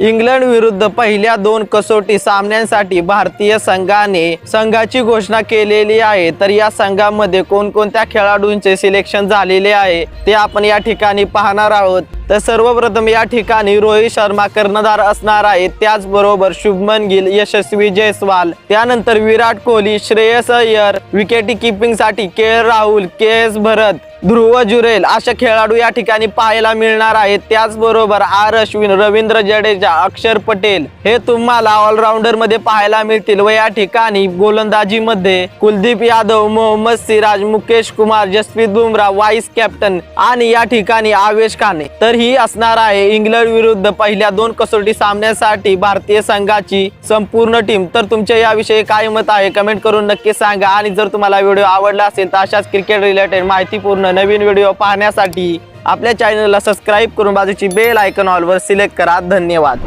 England विरुद्ध पहिल्या दोन कसोटी सामन्यांसाठी भारतीय संघाने संघाची घोषणा केलेली आहे. तर या संघामध्ये कोणकोणत्या खेळाडूंचे सिलेक्शन झालेले आहे ते आपण या ठिकाणी पाहणार आहोत. तर सर्वप्रथम या ठिकाणी रोहित शर्मा कर्णधार असणार आहे. त्याचबरोबर शुभमन गिल यशस्वी जयस्वाल त्यानंतर Virat Kohli Shreyas Iyer wicket किपिंगसाठी K. Rahul K. S. Bharat Dhruv Jurel. अशा खेळाडू या ठिकाणी पाहायला मिळणार आहेत. त्याचबरोबर आर अश्विन रवींद्र जडेजा अक्षर पटेल हे तुम्हाला ऑलराऊंडरमध्ये पाहायला मिळतील व या ठिकाणी गोलंदाजीमध्ये कुलदीप यादव मोहम्मद सिराज मुकेश कुमार जसप्रीत बुमरा वाईस कॅप्टन आणि या ठिकाणी आवेश खाने. तर ही असणार आहे इंग्लंड विरुद्ध पहिल्या दोन कसोटी सामन्यासाठी भारतीय संघाची संपूर्ण टीम. तर तुमच्या याविषयी काय मत आहे? कमेंट करून नक्की सांगा. आणि जर तुम्हाला व्हिडिओ आवडला असेल तर अशाच क्रिकेट रिलेटेड माहितीपूर्ण नवीन व्हिडिओ पाहण्यासाठी आपल्या चॅनलला सबस्क्राईब करून बाजूची बेल आयकॉन ऑलवर सिलेक्ट करा. धन्यवाद.